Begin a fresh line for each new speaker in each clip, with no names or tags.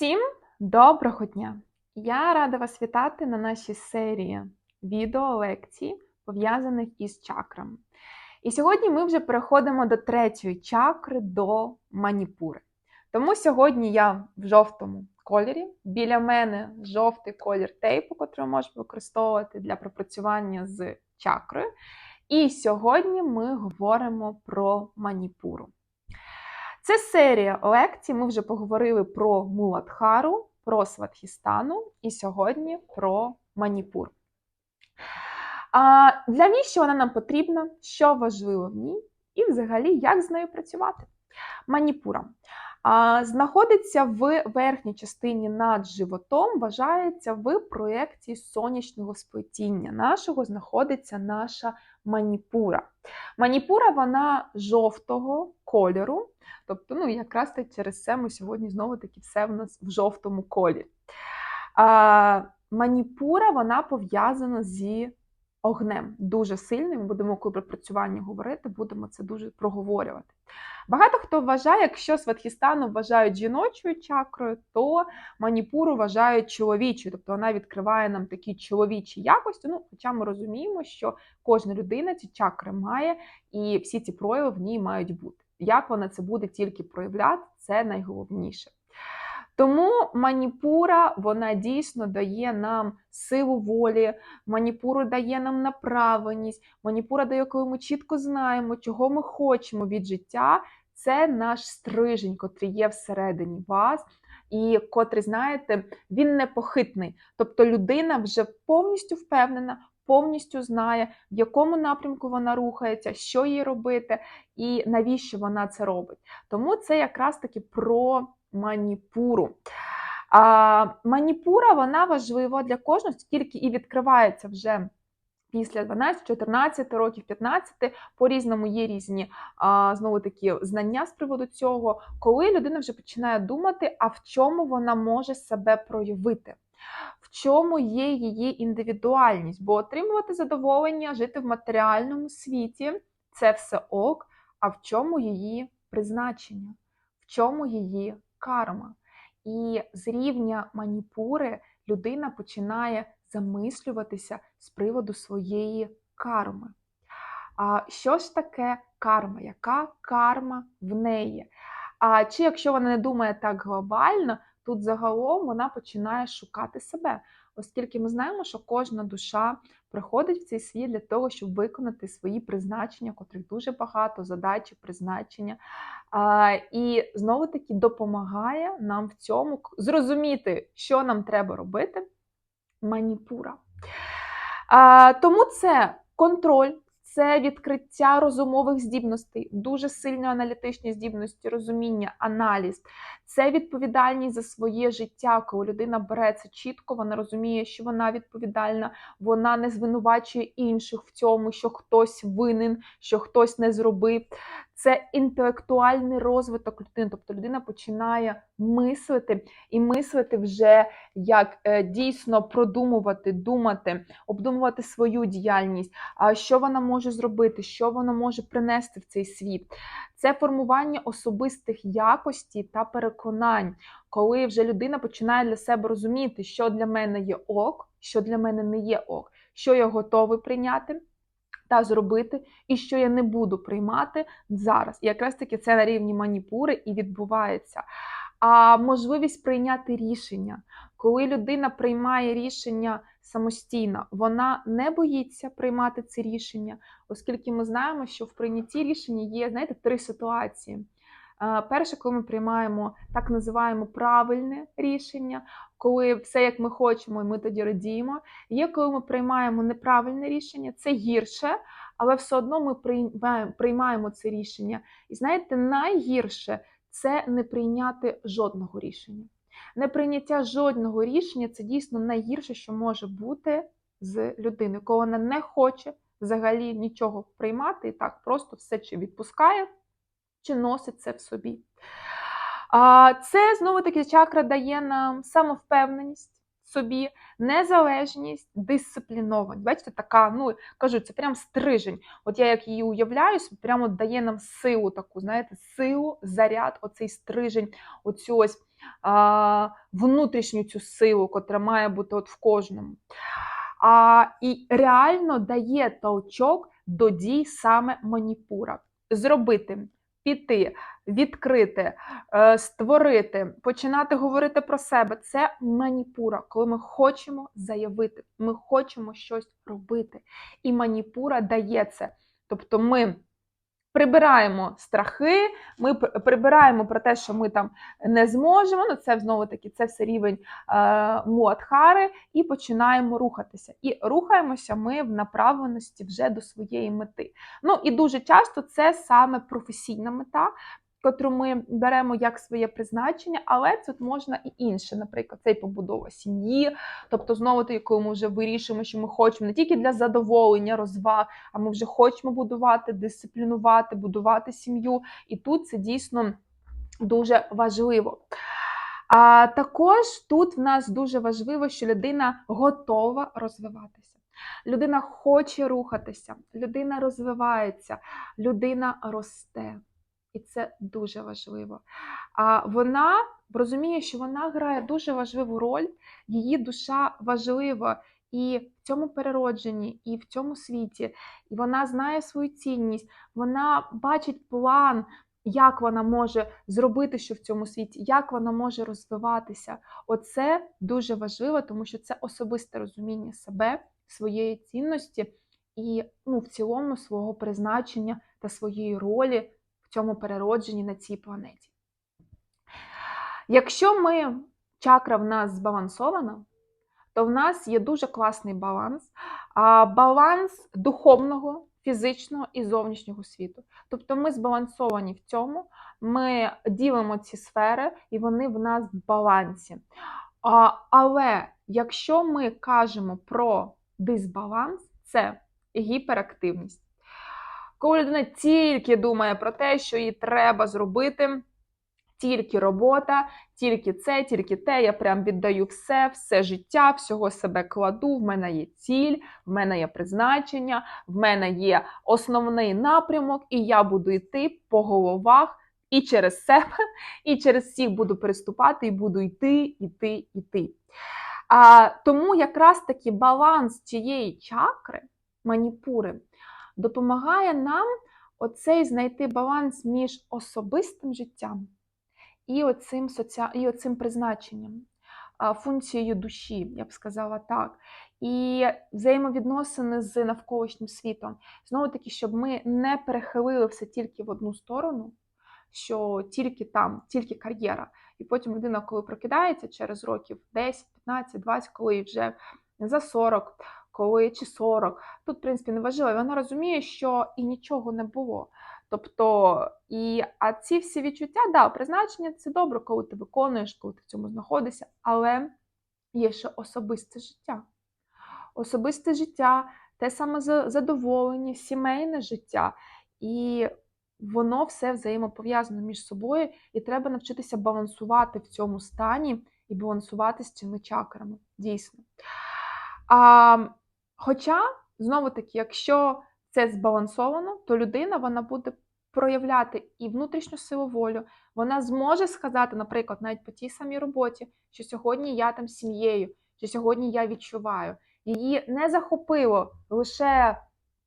Всім доброго дня! Я рада вас вітати на нашій серії відео-лекцій, пов'язаних із чакрами. І сьогодні ми вже переходимо до третьої чакри, до маніпури. Тому сьогодні я в жовтому кольорі. Біля мене жовтий колір тейпу, який можна використовувати для пропрацювання з чакрою. І сьогодні ми говоримо про маніпуру. Це серія лекцій. Ми вже поговорили про Муладхару, про Сватхістану і сьогодні про маніпур. А Для навіщо вона нам потрібна? Що важливо в ній? І взагалі, як з нею працювати? Маніпура. Знаходиться в верхній частині над животом, вважається в проєкції сонячного сплетіння. Нашого знаходиться наша маніпура. Маніпура вона жовтого кольору, тобто, ну, якраз так через це ми сьогодні знову-таки все в нас в жовтому кольорі. А, Маніпура вона пов'язана зі огнем дуже сильним. Будемо про працювання говорити, будемо це дуже проговорювати. Багато хто вважає, якщо Сватхістану вважають жіночою чакрою, то маніпуру вважають чоловічою, тобто вона відкриває нам такі чоловічі якості. Ну, Хоча ми розуміємо, що кожна людина ці чакри має, і всі ці прояви в ній мають бути. Як вона це буде тільки проявляти, це найголовніше. Тому маніпура вона дійсно дає нам силу волі, маніпура дає нам направленість, маніпура дає, коли ми чітко знаємо, чого ми хочемо від життя. Це наш стрижень, котрий є всередині вас, і котрий, знаєте, він непохитний. Тобто людина вже повністю впевнена, повністю знає, в якому напрямку вона рухається, що їй робити і навіщо вона це робить. Тому це якраз таки про маніпуру. А, Маніпура вона важлива для кожного, тільки і відкривається вже. Після 12, 14 років, 15, по-різному є різні а, знову такі знання з приводу цього, коли людина вже починає думати, а в чому вона може себе проявити, в чому є її індивідуальність, бо отримувати задоволення, жити в матеріальному світі це все ок, а в чому її призначення, в чому її карма. І з рівня маніпури людина починає замислюватися з приводу своєї карми. А що ж таке карма? Яка карма в неї? А чи якщо вона не думає так глобально, тут загалом вона починає шукати себе, оскільки ми знаємо, що кожна душа приходить в цей світ для того, щоб виконати свої призначення, котрих дуже багато, задачі, призначення. А, І знову-таки допомагає нам в цьому зрозуміти, що нам треба робити. Маніпура. А, Тому це контроль, це відкриття розумових здібностей, дуже сильно аналітичні здібності, розуміння, аналіз, це відповідальність за своє життя. Коли людина бере це чітко, вона розуміє, що вона відповідальна, вона не звинувачує інших в цьому, що хтось винен, що хтось не зробив. Це інтелектуальний розвиток людини, тобто людина починає мислити і мислити вже як е, дійсно продумувати, думати, обдумувати свою діяльність, а що вона може зробити, що вона може принести в цей світ. Це формування особистих якостей та переконань, коли вже людина починає для себе розуміти, що для мене є ок, що для мене не є ок, що я готовий прийняти та зробити, і що я не буду приймати зараз. І якраз таки це на рівні маніпури і відбувається. А можливість прийняти рішення, коли людина приймає рішення самостійно, вона не боїться приймати це рішення, оскільки ми знаємо, що в прийнятті рішення є, знаєте, три ситуації. Перше, коли ми приймаємо так називаємо правильне рішення, коли все як ми хочемо, і ми тоді радіємо. Є коли ми приймаємо неправильне рішення, це гірше, але все одно ми приймаємо це рішення. І знаєте, найгірше це не прийняти жодного рішення. Неприйняття жодного рішення це дійсно найгірше, що може бути з людиною, коли вона не хоче взагалі нічого приймати і так просто все чи відпускає чи носить це в собі. Це знову-таки чакра дає нам самовпевненість собі, незалежність, дисциплінованість. Бачите, така, ну кажу, це прям стрижень. От я як її уявляю, прямо дає нам силу таку, знаєте, силу, заряд, оцей стрижень, оцю ось а, внутрішню цю силу, котра має бути от в кожному. А, І реально дає толчок до дій саме маніпура. Зробити, піти, відкрити, е, створити, починати говорити про себе це маніпура, коли ми хочемо заявити, ми хочемо щось робити. І маніпура дає це. Тобто ми прибираємо страхи, ми прибираємо про те, що ми там не зможемо. Ну, це знову таки це все рівень е, муадхари, і починаємо рухатися. І рухаємося ми в направленості вже до своєї мети. Ну і дуже часто це саме професійна мета котру ми беремо як своє призначення, але тут можна і інше, наприклад, це і побудова сім'ї. Тобто, знову таки, коли ми вже вирішуємо, що ми хочемо не тільки для задоволення, розваг, а ми вже хочемо будувати, дисциплінувати, будувати сім'ю. І тут це дійсно дуже важливо. А також тут в нас дуже важливо, що людина готова розвиватися. Людина хоче рухатися, людина розвивається, людина росте. І це дуже важливо. А вона розуміє, що вона грає дуже важливу роль, її душа важлива і в цьому переродженні, і в цьому світі. І вона знає свою цінність, вона бачить план, як вона може зробити що в цьому світі, як вона може розвиватися. Оце дуже важливо, тому що це особисте розуміння себе, своєї цінності і ну, в цілому свого призначення та своєї ролі цьому переродженні на цій планеті. Якщо ми, чакра в нас збалансована, то в нас є дуже класний баланс, баланс духовного, фізичного і зовнішнього світу. Тобто ми збалансовані в цьому, ми ділимо ці сфери, і вони в нас в балансі. Але якщо ми кажемо про дисбаланс, це гіперактивність. Коли людина тільки думає про те, що їй треба зробити, тільки робота, тільки це, тільки те, я прям віддаю все, все життя, всього себе кладу. В мене є ціль, в мене є призначення, в мене є основний напрямок, і я буду йти по головах і через себе, і через всіх буду переступати, і буду йти, йти, йти. А, Тому якраз таки баланс цієї чакри, маніпури допомагає нам оцей знайти баланс між особистим життям і оцим, соці... і оцим призначенням, функцією душі, я б сказала так. І взаємовідносини з навколишнім світом. Знову таки, щоб ми не перехилили все тільки в одну сторону, що тільки там, тільки кар'єра. І потім людина, коли прокидається через років 10, 15, 20, коли вже за 40, коли чи 40. Тут, в принципі, не важливо. Вона розуміє, що і нічого не було. Тобто, і а ці всі відчуття, да, призначення це добре, коли ти виконуєш, коли ти в цьому знаходишся, але є ще особисте життя. Особисте життя, те саме задоволення, сімейне життя. І воно все взаємопов'язано між собою, і треба навчитися балансувати в цьому стані і балансувати з цими чакрами. Дійсно. А, Хоча, знову-таки, якщо це збалансовано, то людина вона буде проявляти і внутрішню силу волю. Вона зможе сказати, наприклад, навіть по тій самій роботі, що сьогодні я там сім'єю, що сьогодні я відчуваю. Її не захопило лише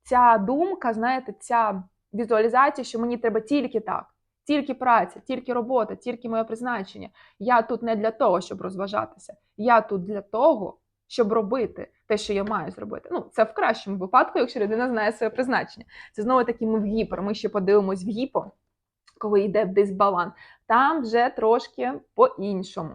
ця думка, знаєте, ця візуалізація, що мені треба тільки так. Тільки праця, тільки робота, тільки моє призначення. Я тут не для того, щоб розважатися. Я тут для того, щоб робити те, що я маю зробити. Ну, це в кращому випадку, якщо людина знає своє призначення. Це знову таки ми в гіпер. Ми ще подивимось в гіпо, коли йде дисбаланс. Там вже трошки по-іншому.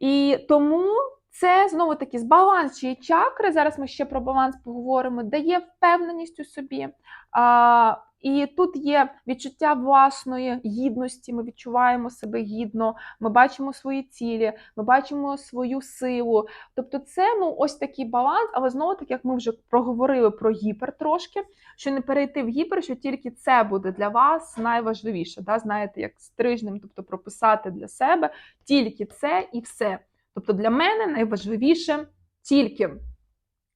І тому це знову таки збаланс чи чакри. Зараз ми ще про баланс поговоримо, дає впевненість у собі. А, і тут є відчуття власної гідності, ми відчуваємо себе гідно, ми бачимо свої цілі, ми бачимо свою силу. Тобто, це ну ось такий баланс, але знову таки, як ми вже проговорили про гіпер трошки, що не перейти в гіпер, що тільки це буде для вас найважливіше. Да? Знаєте, як стрижним, тобто прописати для себе тільки це і все. Тобто для мене найважливіше тільки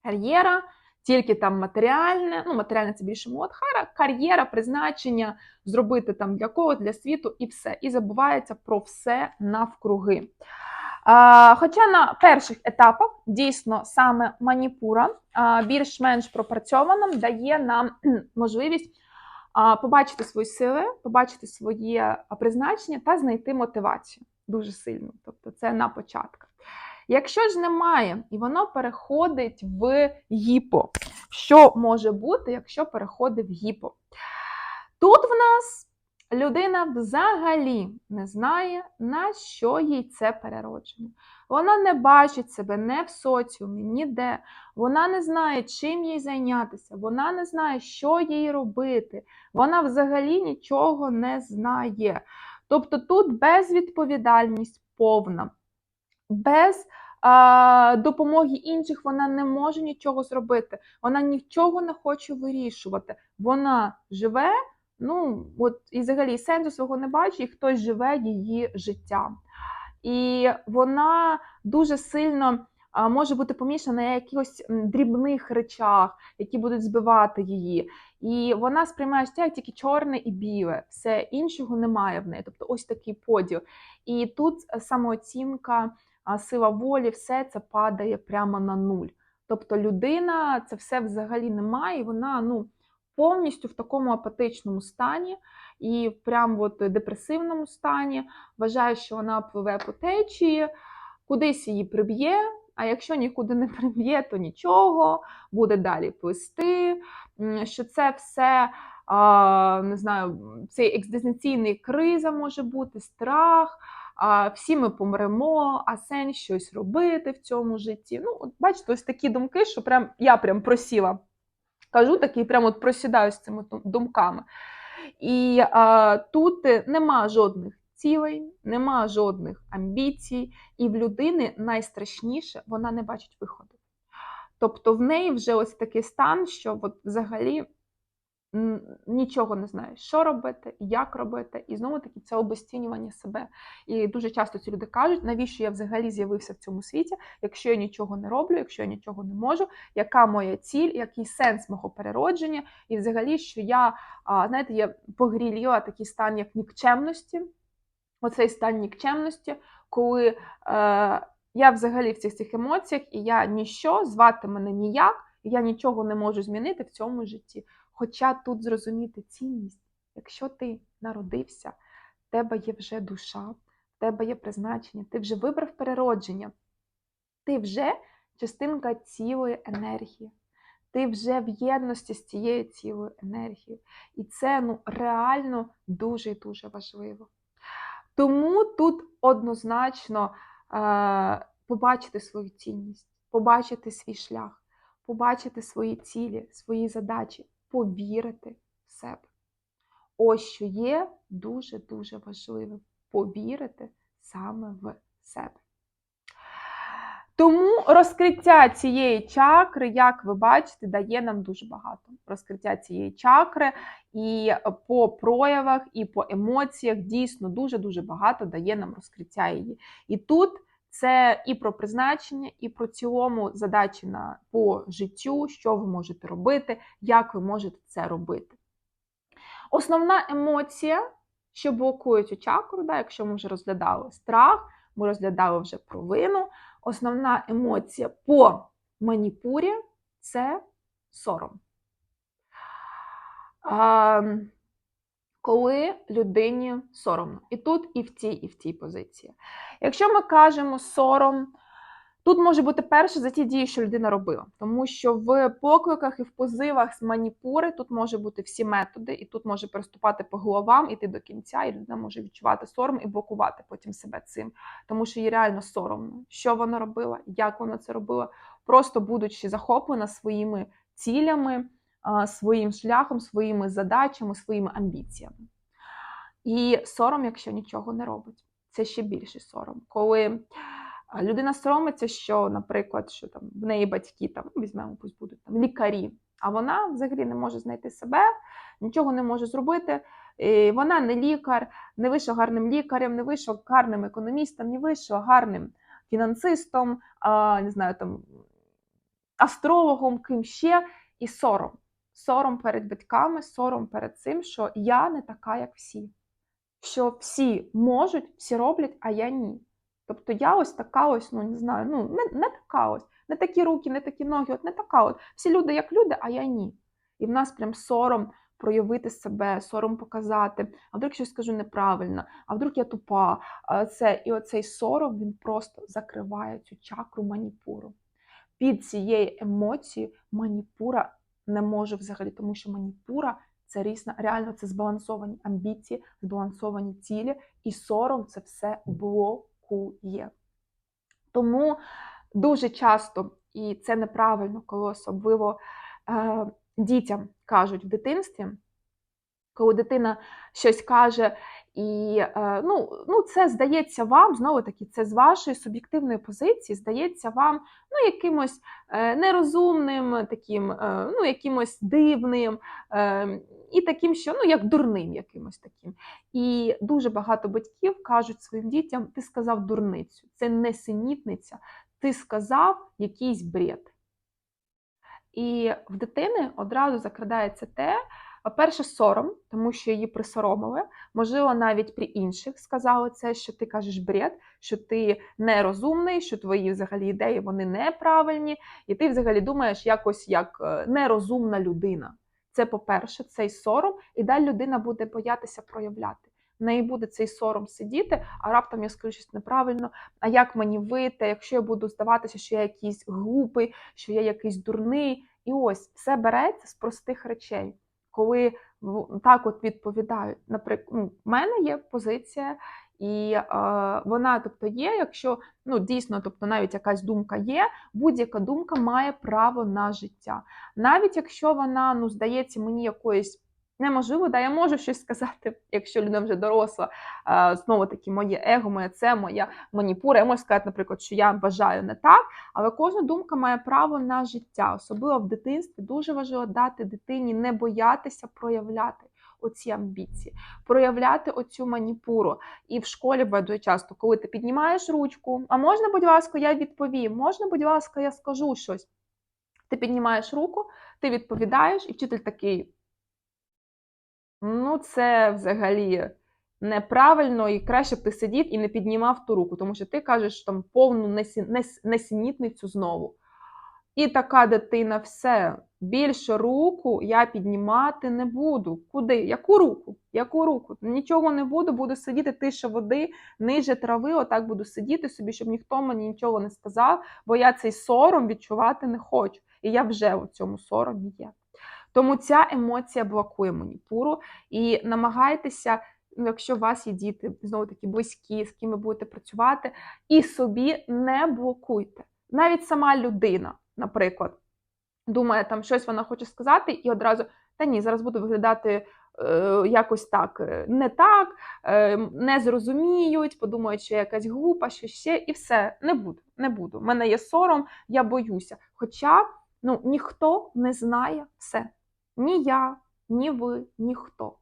кар'єра тільки там матеріальне, ну матеріальне це більше муадхара, кар'єра, призначення, зробити там для кого, для світу і все. І забувається про все навкруги. Хоча на перших етапах дійсно саме маніпура більш-менш пропрацьована дає нам можливість побачити свої сили, побачити своє призначення та знайти мотивацію дуже сильно. Тобто це на початках. Якщо ж немає, і воно переходить в гіпо, що може бути, якщо переходить в гіпо? Тут в нас людина взагалі не знає, на що їй це переродження. Вона не бачить себе не в соціумі, ніде. Вона не знає, чим їй зайнятися, вона не знає, що їй робити. Вона взагалі нічого не знає. Тобто тут безвідповідальність повна, без а, допомоги інших вона не може нічого зробити. Вона нічого не хоче вирішувати. Вона живе, ну от і взагалі сенсу свого не бачить, і хтось живе її життям. І вона дуже сильно може бути помішана на якихось дрібних речах, які будуть збивати її. І вона сприймає життя як тільки чорне і біле, все іншого немає в неї. Тобто ось такий поділ. І тут е, самооцінка, а, сила волі, все це падає прямо на нуль. Тобто людина це все взагалі немає, і вона ну, повністю в такому апатичному стані і прям от депресивному стані. Вважає, що вона пливе по течії, кудись її приб'є. А якщо нікуди не приб'є, то нічого, буде далі плисти. Що це все не знаю, цей екзистенційний криза може бути, страх. Всі ми помремо, а сенс щось робити в цьому житті. Ну, от бачите, ось такі думки, що прям я прям просіла. Кажу такі, прям от просідаю з цими думками. І а, тут нема жодних цілей, нема жодних амбіцій, і в людини найстрашніше вона не бачить виходу. Тобто в неї вже ось такий стан, що от взагалі нічого не знає, що робити, як робити, і знову таки це обесцінювання себе. І дуже часто ці люди кажуть, навіщо я взагалі з'явився в цьому світі, якщо я нічого не роблю, якщо я нічого не можу, яка моя ціль, який сенс мого переродження, і взагалі, що я, знаєте, я погріліла такий стан як нікчемності. Оцей стан нікчемності, коли е, я взагалі в цих цих емоціях, і я ніщо, звати мене ніяк, і я нічого не можу змінити в цьому житті. Хоча тут зрозуміти цінність, якщо ти народився, в тебе є вже душа, в тебе є призначення, ти вже вибрав переродження, ти вже частинка цілої енергії, ти вже в єдності з цією цілою енергією. І це ну, реально дуже і дуже важливо. Тому тут однозначно е, побачити свою цінність, побачити свій шлях, побачити свої цілі, свої задачі, повірити в себе. Ось що є дуже-дуже важливим повірити саме в себе. Тому розкриття цієї чакри, як ви бачите, дає нам дуже багато. Розкриття цієї чакри і по проявах, і по емоціях дійсно дуже-дуже багато дає нам розкриття її. І тут це і про призначення, і про цілому задачі на, по життю, що ви можете робити, як ви можете це робити. Основна емоція, що блокує цю чакру, да, якщо ми вже розглядали страх, ми розглядали вже провину. Основна емоція по маніпурі це сором. А, коли людині соромно. І тут, і в цій, і в цій позиції. Якщо ми кажемо сором, тут може бути перше за ті дії, що людина робила. Тому що в покликах і в позивах з маніпури тут може бути всі методи, і тут може переступати по головам, іти до кінця, і людина може відчувати сором і блокувати потім себе цим. Тому що їй реально соромно, що вона робила, як вона це робила, просто будучи захоплена своїми цілями, своїм шляхом, своїми задачами, своїми амбіціями. І сором, якщо нічого не робить, це ще більший сором. Коли людина соромиться, що, наприклад, що там в неї батьки там ну, візьмемо, пусть будуть там лікарі, а вона взагалі не може знайти себе, нічого не може зробити. І вона не лікар, не вийшла гарним лікарем, не вийшла гарним економістом, не вийшла гарним фінансистом, а, не знаю, там астрологом, ким ще. і сором. Сором перед батьками, сором перед цим, що я не така, як всі. Що всі можуть, всі роблять, а я ні. Тобто я ось така ось, ну не знаю, ну не, не така ось, не такі руки, не такі ноги, от не така от. Всі люди як люди, а я ні. І в нас прям сором проявити себе, сором показати, а вдруг щось скажу неправильно, а вдруг я тупа. Це і оцей сором він просто закриває цю чакру маніпуру. Під цією емоцією маніпура не може взагалі, тому що маніпура це різна, реально це збалансовані амбіції, збалансовані цілі, і сором це все блокує. Тому дуже часто, і це неправильно, коли особливо е, дітям кажуть в дитинстві, коли дитина щось каже, і е, ну, ну, це здається вам, знову таки, це з вашої суб'єктивної позиції, здається вам ну, якимось е, нерозумним, таким, е, ну, якимось дивним, і таким, що ну, як дурним якимось таким. І дуже багато батьків кажуть своїм дітям: ти сказав дурницю, це не синітниця, ти сказав якийсь бред. І в дитини одразу закрадається те, перше, сором, тому що її присоромили. Можливо, навіть при інших сказали це, що ти кажеш бред, що ти нерозумний, що твої взагалі ідеї вони неправильні, і ти взагалі думаєш якось як е, нерозумна людина. Це, по-перше, цей сором, і далі людина буде боятися проявляти. В неї буде цей сором сидіти, а раптом я скажу щось неправильно. А як мені вийти, якщо я буду здаватися, що я якийсь глупий, що я якийсь дурний. І ось все береться з простих речей, коли так от відповідають. Наприклад, ну, в мене є позиція, і е, вона, тобто, є, якщо ну дійсно, тобто, навіть якась думка є, будь-яка думка має право на життя. Навіть якщо вона ну здається мені якоюсь неможливо, да, я можу щось сказати, якщо людина вже доросла. Знову таки, моє его, моє це, моя маніпура. Я можу сказати, наприклад, що я вважаю не так, але кожна думка має право на життя. Особливо в дитинстві дуже важливо дати дитині не боятися проявляти. Оці амбіції, проявляти оцю маніпуру. І в школі буває часто, коли ти піднімаєш ручку, а можна, будь ласка, я відповім, можна, будь ласка, я скажу щось. Ти піднімаєш руку, ти відповідаєш, і вчитель такий. Ну, це взагалі неправильно, і краще б ти сидів і не піднімав ту руку, тому що ти кажеш там повну несі... нес... несенітницю знову. І така дитина, все, більше руку я піднімати не буду. Куди? Яку руку? Яку руку? Нічого не буду, буду сидіти тише води, ниже трави, отак буду сидіти собі, щоб ніхто мені нічого не сказав, бо я цей сором відчувати не хочу. І я вже у цьому соромі є. Тому ця емоція блокує маніпуру і намагайтеся. Якщо у вас є діти, знову таки близькі, з ким ви будете працювати, і собі не блокуйте. Навіть сама людина, наприклад, думає, там щось вона хоче сказати, і одразу та ні, зараз буду виглядати е, якось так, е, не так, е, не зрозуміють, подумають, що я якась глупа, що ще, і все, не буду. не буду. У мене є сором, я боюся. Хоча ну, ніхто не знає все. Ні я, ні ви, ніхто.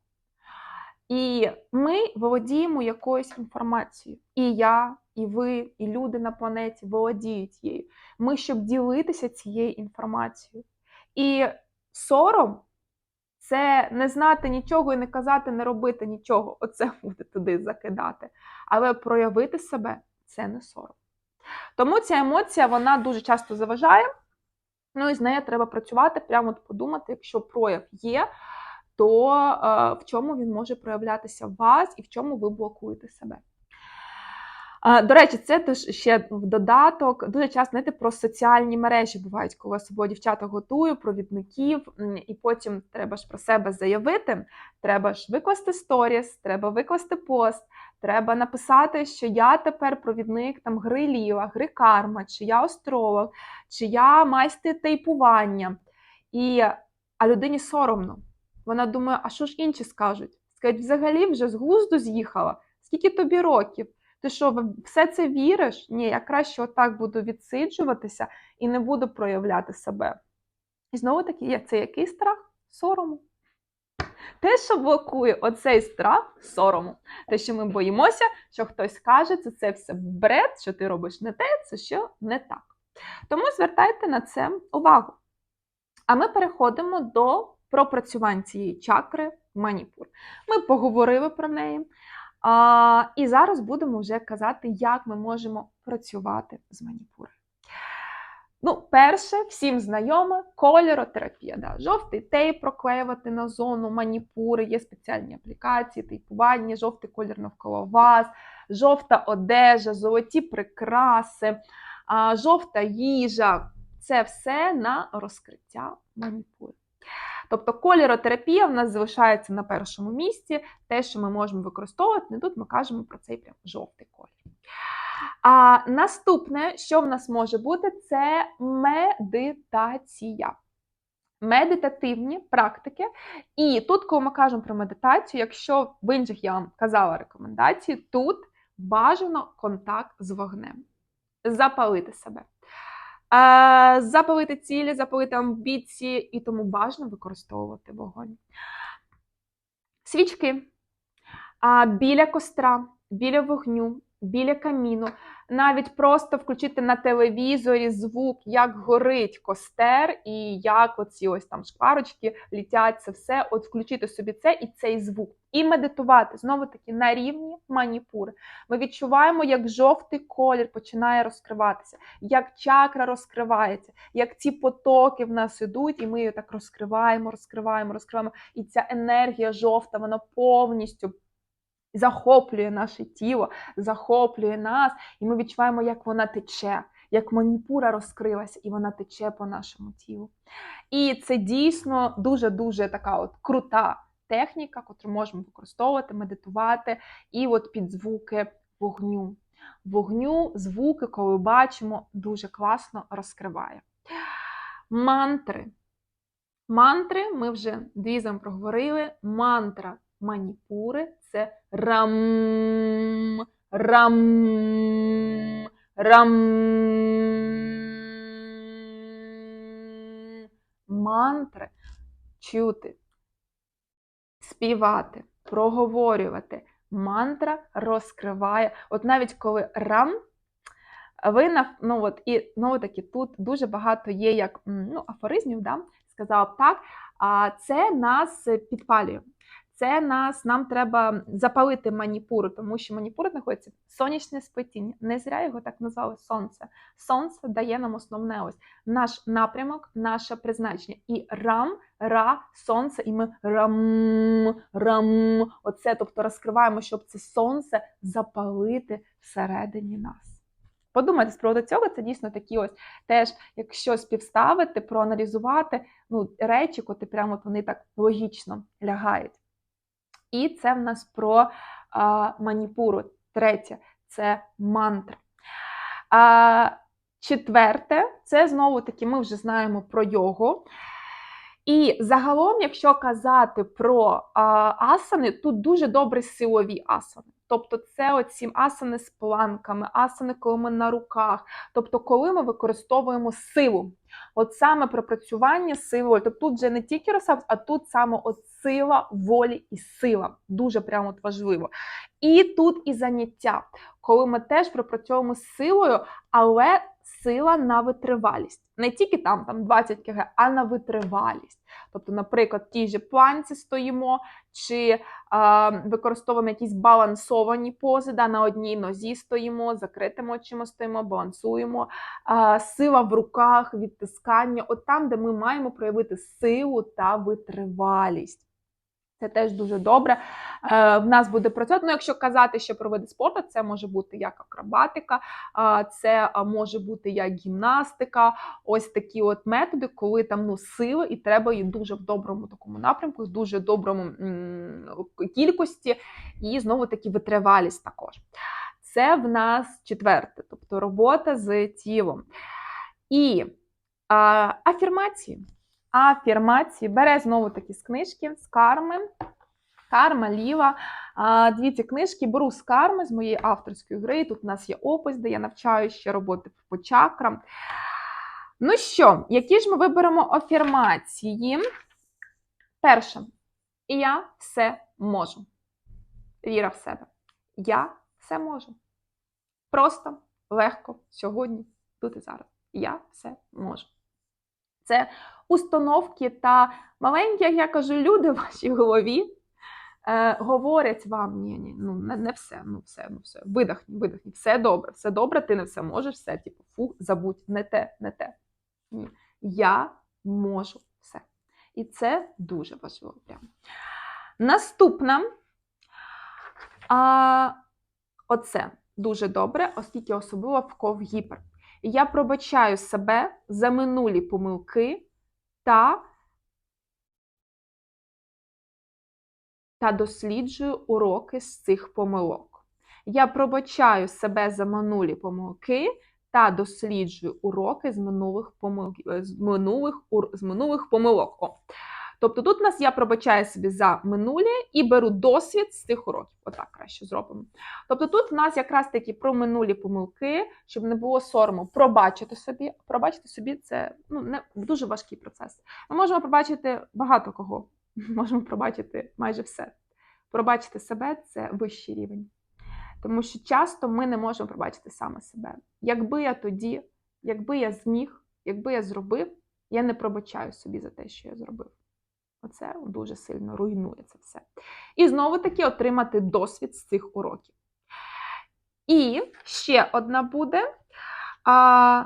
І ми володіємо якоюсь інформацією. І я, і ви, і люди на планеті володіють її. Ми щоб ділитися цією інформацією. І сором це не знати нічого і не казати, не робити нічого. Оце буде туди закидати. Але проявити себе це не сором. Тому ця емоція вона дуже часто заважає. Ну і з нею треба працювати, прямо от подумати, якщо прояв є, то е, в чому він може проявлятися в вас і в чому ви блокуєте себе. До речі, це теж ще в додаток. Дуже часто знаєте, про соціальні мережі бувають, коли особливо дівчата готую, провідників, і потім треба ж про себе заявити. Треба ж викласти сторіс, треба викласти пост, треба написати, що я тепер провідник там гри ліва, гри карма, чи я астролог, чи я майстер тейпування. І, А людині соромно. Вона думає, а що ж інші скажуть? Скажуть, взагалі вже з глузду з'їхала. Скільки тобі років? Ти що, все це віриш? Ні, я краще отак буду відсиджуватися і не буду проявляти себе. І знову таки, це який страх? Сорому. Те, що блокує оцей страх сорому. Те, що ми боїмося, що хтось скаже, це це все бред, що ти робиш не те, це що не так. Тому звертайте на це увагу. А ми переходимо до пропрацювань цієї чакри маніпур. Ми поговорили про неї. А, і зараз будемо вже казати, як ми можемо працювати з маніпурою. Ну, перше, всім знайоме кольоротерапія. Да. Жовтий тейп проклеювати на зону маніпури, є спеціальні аплікації, тейпування, жовтий колір навколо вас, жовта одежа, золоті прикраси, жовта їжа це все на розкриття маніпури. Тобто кольоротерапія в нас залишається на першому місці, те, що ми можемо використовувати, і тут ми кажемо про цей прям жовтий колір. А наступне, що в нас може бути, це медитація. Медитативні практики. І тут, коли ми кажемо про медитацію, якщо в інших я вам казала рекомендації, тут бажано контакт з вогнем. Запалити себе. Запалити цілі, запалити амбіції, і тому бажано використовувати вогонь. Свічки біля костра, біля вогню, біля каміну. Навіть просто включити на телевізорі звук, як горить костер, і як оці ось там шкварочки літять, це все. От включити собі це і цей звук. І медитувати знову таки на рівні маніпури. Ми відчуваємо, як жовтий колір починає розкриватися, як чакра розкривається, як ці потоки в нас ідуть, і ми її так розкриваємо, розкриваємо, розкриваємо. І ця енергія жовта, вона повністю захоплює наше тіло, захоплює нас, і ми відчуваємо, як вона тече, як маніпура розкрилася, і вона тече по нашому тілу. І це дійсно дуже-дуже така от крута техніка, яку можемо використовувати, медитувати, і от під звуки вогню. Вогню, звуки, коли бачимо, дуже класно розкриває. Мантри. Мантри, ми вже дві проговорили. Мантра маніпури це рам, рам, рам. Мантри чути, співати, проговорювати. Мантра розкриває. От навіть коли рам, ви ну от і ну таки тут дуже багато є як ну, афоризмів, да? сказав б так, а це нас підпалює. Це нас нам треба запалити маніпуру, тому що маніпур знаходиться сонячне сплетіння. Не зря його так назвали сонце. Сонце дає нам основне ось наш напрямок, наше призначення. І рам, ра, сонце, і ми рам, рам. Оце, тобто розкриваємо, щоб це сонце запалити всередині нас. Подумайте з приводу цього, це дійсно такі ось теж, якщо співставити, проаналізувати ну, речі, котрі прямо вони так логічно лягають. І це в нас про а, маніпуру. Третє це мантра. А, Четверте, це знову таки ми вже знаємо про йогу. І загалом, якщо казати про а, асани, тут дуже добре силові асани. Тобто це оці асани з планками, асани, коли ми на руках, тобто, коли ми використовуємо силу. От саме пропрацювання силою. Тобто тут вже не тільки розсав, а тут саме от сила волі і сила. Дуже прямо от важливо. І тут і заняття, коли ми теж пропрацьовуємо силою, але сила на витривалість. Не тільки там там 20 кг, а на витривалість. Тобто, наприклад, в тій же планці стоїмо, чи е, використовуємо якісь балансовані пози, да, на одній нозі стоїмо, закритими очима стоїмо, балансуємо. Е, сила в руках, відтискання, от там, де ми маємо проявити силу та витривалість. Це теж дуже добре. Е, в нас буде процес. Ну, якщо казати, що про види спорту, це може бути як акробатика, це може бути як гімнастика. Ось такі от методи, коли там ну, сила, і треба її дуже в доброму такому напрямку, з дуже доброму кількості, і знову таки витривалість також. Це в нас четверте, тобто робота з тілом. І а, афірмації афірмації. Бере знову такі з книжки з карми. Карма ліва. Дві ці книжки беру з карми, з моєї авторської гри. Тут у нас є опис, де я навчаю ще роботи по чакрам. Ну що, які ж ми виберемо афірмації? Перше, я все можу. Віра в себе. Я все можу. Просто, легко, сьогодні, тут і зараз. Я все можу. Це установки та маленькі, як я кажу, люди в вашій голові е, говорять вам: ні, ні, ну не, не все, ну все, ну все, видихні, видихні, все добре, все добре, ти не все можеш, все, типу, фу, забудь, не те, не те. Ні. Я можу все. І це дуже важливо. Прямо. Наступна. А, Оце дуже добре, оскільки особливо в ков гіпер. І я пробачаю себе за минулі помилки та, та досліджую уроки з цих помилок. Я пробачаю себе за минулі помилки та досліджую уроки з минулих помилок, з минулих, з минулих помилок. О. Тобто тут у нас я пробачаю собі за минулі і беру досвід з цих уроків. Отак краще зробимо. Тобто тут в нас якраз таки про минулі помилки, щоб не було сорому, пробачити собі. Пробачити собі це ну, не дуже важкий процес. Ми можемо пробачити багато кого. Можемо пробачити майже все. Пробачити себе це вищий рівень. Тому що часто ми не можемо пробачити саме себе. Якби я тоді, якби я зміг, якби я зробив, я не пробачаю собі за те, що я зробив. Оце дуже сильно руйнує це все. І знову таки отримати досвід з цих уроків. І ще одна буде. А,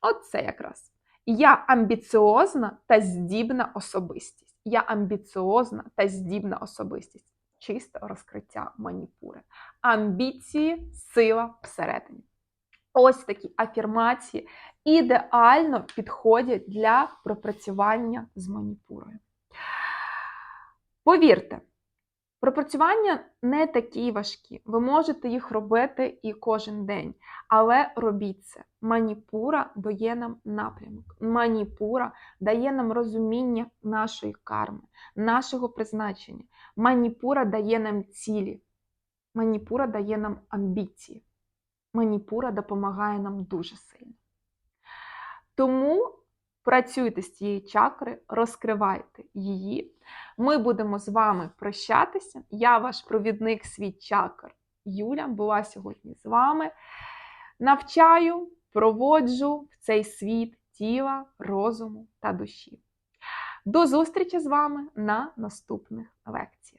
Оце якраз. Я амбіціозна та здібна особистість. Я амбіціозна та здібна особистість. Чисте розкриття маніпури. Амбіції, сила всередині. Ось такі афірмації ідеально підходять для пропрацювання з маніпурою. Повірте, пропрацювання не такі важкі. Ви можете їх робити і кожен день, але робіть це. Маніпура дає нам напрямок. Маніпура дає нам розуміння нашої карми, нашого призначення. Маніпура дає нам цілі. Маніпура дає нам амбіції. Маніпура допомагає нам дуже сильно. Тому працюйте з цією чакри, розкривайте її. Ми будемо з вами прощатися. Я ваш провідник світ чакр Юля була сьогодні з вами. Навчаю, проводжу в цей світ тіла, розуму та душі. До зустрічі з вами на наступних лекціях.